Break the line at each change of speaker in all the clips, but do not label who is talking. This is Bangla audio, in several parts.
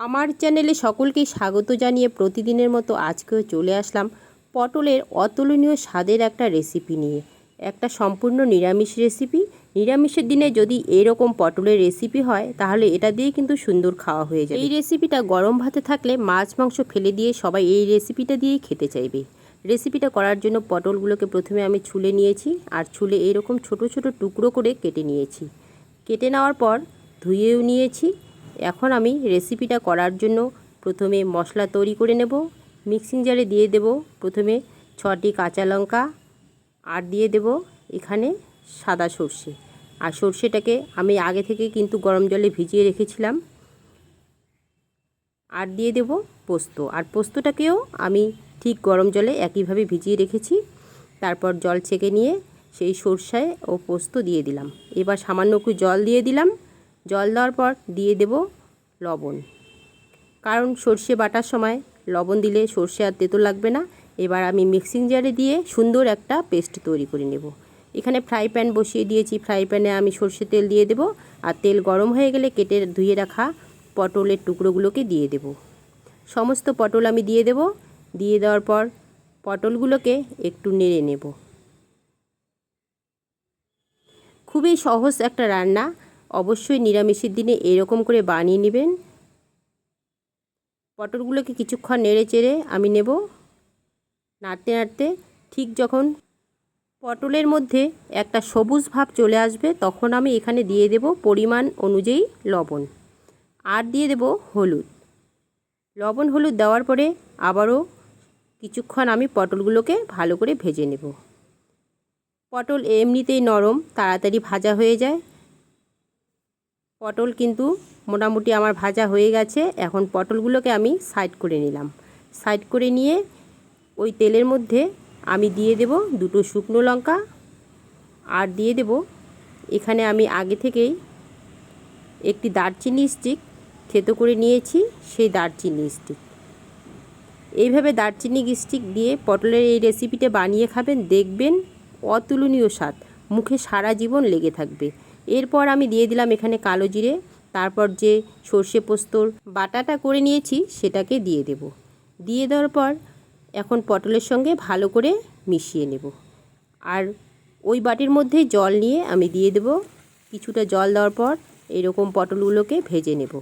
আমার চ্যানেলে সকলকেই স্বাগত জানিয়ে প্রতিদিনের মতো আজকেও চলে আসলাম পটলের অতুলনীয় স্বাদের একটা রেসিপি নিয়ে। একটা সম্পূর্ণ নিরামিষ রেসিপি। নিরামিষের দিনে যদি এরকম পটলের রেসিপি হয়, তাহলে এটা দিয়ে কিন্তু সুন্দর খাওয়া হয়ে যায় এই রেসিপিটা গরম ভাতে থাকলে মাছ, মাংস ফেলে দিয়ে সবাই এই রেসিপিটা দিয়েই খেতে চাইবে। রেসিপিটা করার জন্য পটলগুলোকে প্রথমে আমি ছুলে নিয়েছি আর ছুলে এরকম ছোট ছোট টুকরো করে কেটে নিয়েছি। কেটে নেওয়ার পর ধুয়েও নিয়েছি। এখন আমি রেসিপিটা করার জন্য প্রথমে মশলা তৈরি করে নেব। মিক্সিং জারে দিয়ে দেব। প্রথমে ছটি কাঁচা লঙ্কা আর দিয়ে দেব এখানে সাদা সর্ষে। আর সর্ষেটাকে আমি আগে থেকে কিন্তু গরম জলে ভিজিয়ে রেখেছিলাম। আর দিয়ে দেব পোস্ত। আর পোস্তটাকেও আমি ঠিক গরম জলে একইভাবে ভিজিয়ে রেখেছি। তারপর জল ছেঁকে নিয়ে সেই সর্ষায় ও পোস্ত দিয়ে দিলাম। এবার সামান্য একটু জল দিয়ে দিলাম। জল দেওয়ার পর দিয়ে দেব লবণ। কারণ সর্ষে বাটার সময় লবণ দিলে সর্ষে আর তেতো লাগবে না। এবার আমি মিক্সিং জারে দিয়ে সুন্দর একটা পেস্ট তৈরি করে নেব। এখানে ফ্রাই প্যান বসিয়ে দিয়েছি। ফ্রাই প্যানে আমি সর্ষে তেল দিয়ে দেব। আর তেল গরম হয়ে গেলে কেটে ধুয়ে রাখা পটলের টুকরোগুলোকে দিয়ে দেব। সমস্ত পটল আমি দিয়ে দেব। দিয়ে দেওয়ার পর পটলগুলোকে একটু নেড়ে নেব। খুবই সহজ একটা রান্না। অবশ্যই নিরামিষের দিনে এরকম করে বানিয়ে নেবেন। পটলগুলোকে কিছুক্ষণ নেড়ে চেড়ে আমি নেব। নাড়তে নাড়তে ঠিক যখন পটলের মধ্যে একটা সবুজ ভাব চলে আসবে তখন আমি এখানে দিয়ে দেব পরিমাণ অনুযায়ী লবণ। আর দিয়ে দেব হলুদ। লবণ হলুদ দেওয়ার পরে আবারও কিছুক্ষণ আমি পটলগুলোকে ভালো করে ভেজে নেব। পটল এমনিতেই নরম, তাড়াতাড়ি ভাজা হয়ে যায়। পটল কিন্তু মোটামুটি আমার ভাজা হয়ে গেছে। এখন পটলগুলোকে আমি সাইড করে নিলাম। সাইড করে নিয়ে ওই তেলের মধ্যে আমি দিয়ে দেব দুটো শুকনো লঙ্কা আর দিয়ে দেব এখানে আমি আগে থেকেই একটি দারচিনি স্টিক থেতো করে নিয়েছি, সেই দারচিনি স্টিক এইভাবে দারচিনি স্টিক দিয়ে পটলের এই রেসিপিটা বানিয়ে খাবেন, দেখবেন অতুলনীয় স্বাদ। মুখে সারা জীবন লেগে থাকবে। এরপর আমি দিয়ে দিলাম এখানে কালো জিরে, তারপর যে সর্ষে পোস্তর বাটাটা করে নিয়েছি সেটাকে দিয়ে দেব। দিয়ে দেওয়ার পর এখন পটলের সঙ্গে ভালো করে মিশিয়ে নেব। আর ওই বাটির মধ্যে জল নিয়ে আমি দিয়ে দেব। কিছুটা জল দেওয়ার পর এরকম পটলগুলোকে ভেজে নেব।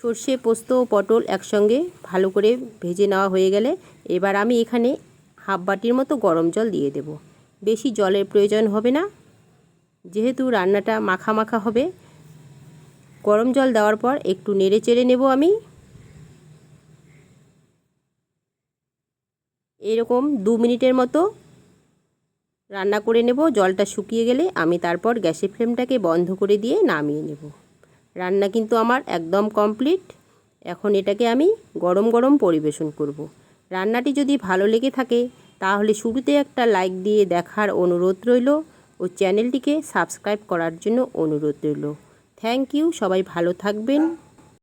সর্ষে, পোস্ত ও পটল একসঙ্গে ভালো করে ভেজে নেওয়া হয়ে গেলে এবার আমি এখানে হাফ বাটির মতো গরম জল দিয়ে দেব। বেশি জলের প্রয়োজন হবে না। যেহেতু রান্নাটা মাখা মাখা হবে, গরম জল দেওয়ার পর একটু নেড়ে চেড়ে নেব আমি। এরকম দু মিনিটের মতো রান্না করে নেব, জলটা শুকিয়ে গেলে আমি তারপর গ্যাসের ফ্লেমটাকে বন্ধ করে দিয়ে নামিয়ে নেব। রান্না কিন্তু আমার একদম কমপ্লিট। এখন এটাকে আমি গরম গরম পরিবেশন করব। রান্নাটি যদি ভালো লেগে থাকে, তাহলে শুরুতে একটা লাইক দিয়ে দেখার অনুরোধ রইল। ও চ্যানেলটিকে সাবস্ক্রাইব করার জন্য অনুরোধ রইল। থ্যাংক ইউ সবাই ভালো থাকবেন।